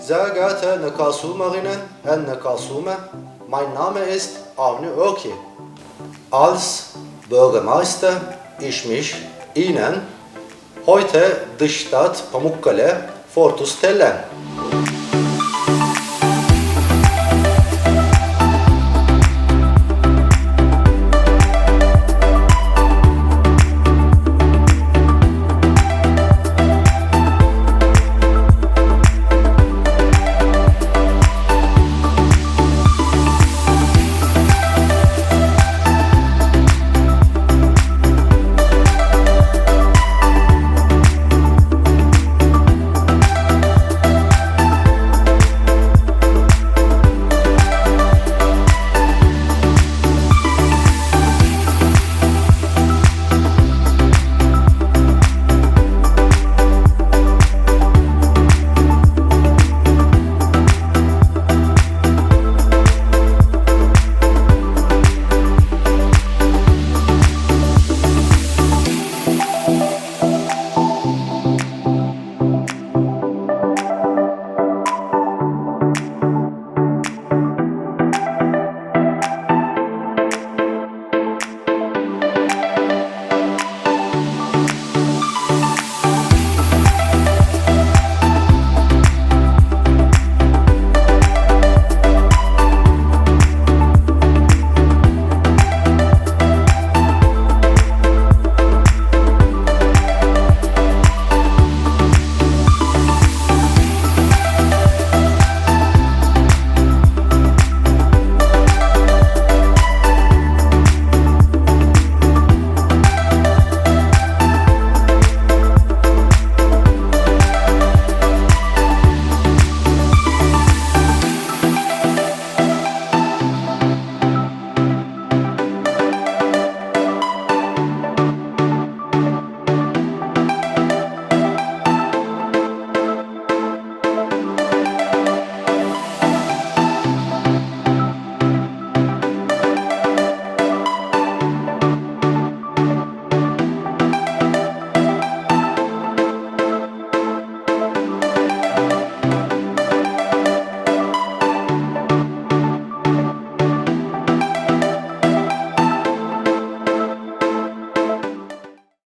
Sehr geehrte Nekasumerinnen und Nekasumer, mein Name ist Avni Örki. Als Bürgermeister ich mich Ihnen heute die Stadt Pamukkale vorzustellen.